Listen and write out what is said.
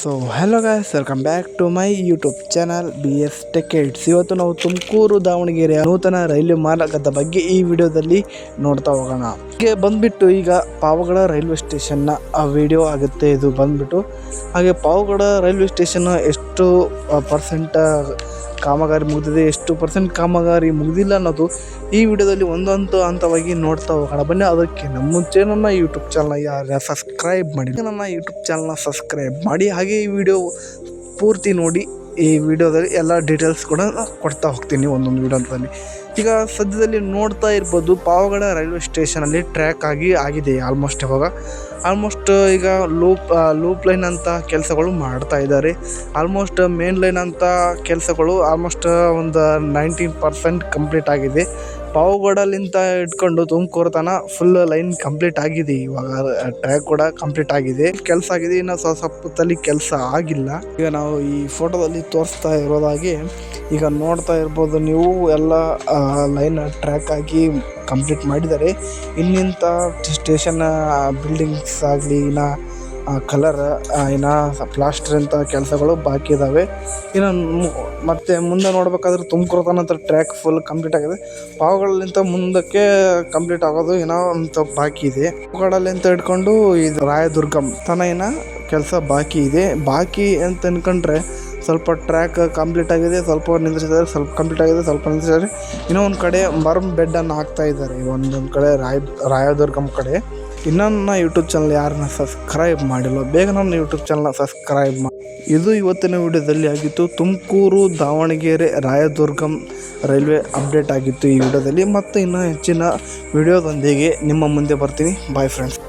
So hello guys welcome back to my YouTube channel B S ಟೆಕೆಟ್ಸ್ ಇವತ್ತು ನಾವು ತುಮಕೂರು, ದಾವಣಗೆರೆಯ ನೂತನ ರೈಲ್ವೆ ಮಾರ್ಗದ ಬಗ್ಗೆ ಈ ವಿಡಿಯೋದಲ್ಲಿ ನೋಡ್ತಾ ಹೋಗೋಣ. ಹೀಗೆ ಬಂದ್ಬಿಟ್ಟು ಈಗ ಪಾವಗಡ ರೈಲ್ವೆ ಸ್ಟೇಷನ್ನ ಆ ವಿಡಿಯೋ ಆಗುತ್ತೆ, ಇದು ಬಂದ್ಬಿಟ್ಟು. ಹಾಗೆ ಪಾವಗಡ ರೈಲ್ವೆ ಸ್ಟೇಷನ್ ಎಷ್ಟು ಪರ್ಸೆಂಟ್ ಕಾಮಗಾರಿ ಮುಗಿದಿದೆ, ಎಷ್ಟು ಪರ್ಸೆಂಟ್ ಕಾಮಗಾರಿ ಮುಗಿದಿಲ್ಲ ಅನ್ನೋದು ಈ ವಿಡಿಯೋದಲ್ಲಿ ಒಂದೊಂದು ಹಂತವಾಗಿ ನೋಡ್ತಾ ಹೋಗೋಣ. ಬನ್ನಿ, ಅದಕ್ಕೆ ನಮ್ಮ ಮುಂಚೆ ನನ್ನ ಯೂಟ್ಯೂಬ್ ಚಾನಲ್ ಯಾರು ಸಬ್ಸ್ಕ್ರೈಬ್ ಮಾಡಿ ನನ್ನ ಯೂಟ್ಯೂಬ್ ಚಾನಲ್ನ ಸಬ್ಸ್ಕ್ರೈಬ್ ಮಾಡಿ, ಹಾಗೆ ಈ ವಿಡಿಯೋ ಪೂರ್ತಿ ನೋಡಿ, ಈ ವಿಡಿಯೋದಲ್ಲಿ ಎಲ್ಲ ಡೀಟೇಲ್ಸ್ ಕೂಡ ಕೊಡ್ತಾ ಹೋಗ್ತೀನಿ ಒಂದೊಂದು ವಿಡಿಯೋ ಅಂತ ಈಗ ಸದ್ಯದಲ್ಲಿ ನೋಡ್ತಾ ಇರ್ಬೋದು, ಪಾವಗಡ ರೈಲ್ವೆ ಸ್ಟೇಷನಲ್ಲಿ ಟ್ರ್ಯಾಕ್ ಆಗಿ ಆಗಿದೆ ಆಲ್ಮೋಸ್ಟ್ ಇವಾಗ. ಆಲ್ಮೋಸ್ಟ್ ಈಗ ಲೂಪ್ ಲೂಪ್ ಲೈನ್ ಅಂತ ಕೆಲಸಗಳು ಮಾಡ್ತಾ ಇದ್ದಾರೆ. ಆಲ್ಮೋಸ್ಟ್ ಮೇನ್ ಲೈನ್ ಅಂತ ಕೆಲಸಗಳು ಆಲ್ಮೋಸ್ಟ್ ಒಂದು ನೈಂಟೀನ್ ಪರ್ಸೆಂಟ್ ಕಂಪ್ಲೀಟ್ ಆಗಿದೆ. ಪಾವಗಡಲಿಂದ ಇಟ್ಕೊಂಡು ತುಮಕೂರು ತನ ಫುಲ್ ಲೈನ್ ಕಂಪ್ಲೀಟ್ ಆಗಿದೆ. ಇವಾಗ ಟ್ರ್ಯಾಕ್ ಕೂಡ ಕಂಪ್ಲೀಟ್ ಆಗಿದೆ. ಕೆಲಸ ಆಗಿದೆ. ಇನ್ನು ಸ್ವಲ್ಪ ಸ್ವಲ್ಪದಲ್ಲಿ ಕೆಲಸ ಆಗಿಲ್ಲ. ಈಗ ನಾವು ಈ ಫೋಟೋದಲ್ಲಿ ತೋರಿಸ್ತಾ ಇರೋದಾಗಿ ಈಗ ನೋಡ್ತಾ ಇರ್ಬೋದು ನೀವು ಎಲ್ಲ ಲೈನ್ ಟ್ರ್ಯಾಕ್ ಆಗಿ ಕಂಪ್ಲೀಟ್ ಮಾಡಿದ್ದಾರೆ ಇನ್ನಿಂಥ ಸ್ಟೇಷನ್ ಬಿಲ್ಡಿಂಗ್ಸ್ ಆಗಲಿ, ಇನ್ನು ಕಲರ್ ಇನ್ನು ಪ್ಲಾಸ್ಟರ್ ಅಂತ ಕೆಲಸಗಳು ಬಾಕಿ ಇದ್ದಾವೆ ಇನ್ನು ಮತ್ತೆ ಮುಂದೆ ನೋಡ್ಬೇಕಾದ್ರೆ ತುಮಕೂರು ತನಕ ಟ್ರ್ಯಾಕ್ ಫುಲ್ ಕಂಪ್ಲೀಟ್ ಆಗಿದೆ. ಪಾವಗಳಿಂದ ಮುಂದಕ್ಕೆ ಕಂಪ್ಲೀಟ್ ಆಗೋದು ಏನೋ ಒಂದು ಬಾಕಿ ಇದೆ. ಪಾವಗಡಲಿಂದ ಹಿಡ್ಕೊಂಡು ಇದು ರಾಯದುರ್ಗಂ ತನ ಕೆಲಸ ಬಾಕಿ ಇದೆ. ಬಾಕಿ ಅಂತ ಅನ್ಕೊಂಡ್ರೆ ಸ್ವಲ್ಪ ಟ್ರ್ಯಾಕ್ ಕಂಪ್ಲೀಟ್ ಆಗಿದೆ, ಸ್ವಲ್ಪ ನಿಂದ್ರಿಸಿದ್ದಾರೆ, ಸ್ವಲ್ಪ ಕಂಪ್ಲೀಟ್ ಆಗಿದೆ, ಸ್ವಲ್ಪ ನಿಂದ್ರಿಸಿದ್ದಾರೆ. ಇನ್ನೂ ಒಂದು ಕಡೆ ಮರಮ್ ಬೆಡ್ಡನ್ನು ಹಾಕ್ತಾ ಇದ್ದಾರೆ. ಒಂದೊಂದು ಕಡೆ ರಾಯ ರಾಯದುರ್ಗಂ ಕಡೆ. ಇನ್ನೂ ನನ್ನ ಯೂಟ್ಯೂಬ್ ಚಾನಲ್ ಯಾರನ್ನ ಸಬ್ಸ್ಕ್ರೈಬ್ ಮಾಡಿಲ್ಲ, ಬೇಗ ನನ್ನ ಯೂಟ್ಯೂಬ್ ಚಾನಲ್ನ ಸಬ್ಸ್ಕ್ರೈಬ್ ಮಾಡಿ ಇದು ಇವತ್ತಿನ ವಿಡಿಯೋದಲ್ಲಿ ಆಗಿತ್ತು. ತುಮಕೂರು, ದಾವಣಗೆರೆ, ರಾಯದುರ್ಗಂ ರೈಲ್ವೆ ಅಪ್ಡೇಟ್ ಆಗಿತ್ತು ಈ ವಿಡಿಯೋದಲ್ಲಿ. ಮತ್ತು ಇನ್ನೂ ಹೆಚ್ಚಿನ ವಿಡಿಯೋದೊಂದಿಗೆ ನಿಮ್ಮ ಮುಂದೆ ಬರ್ತೀನಿ. Bye friends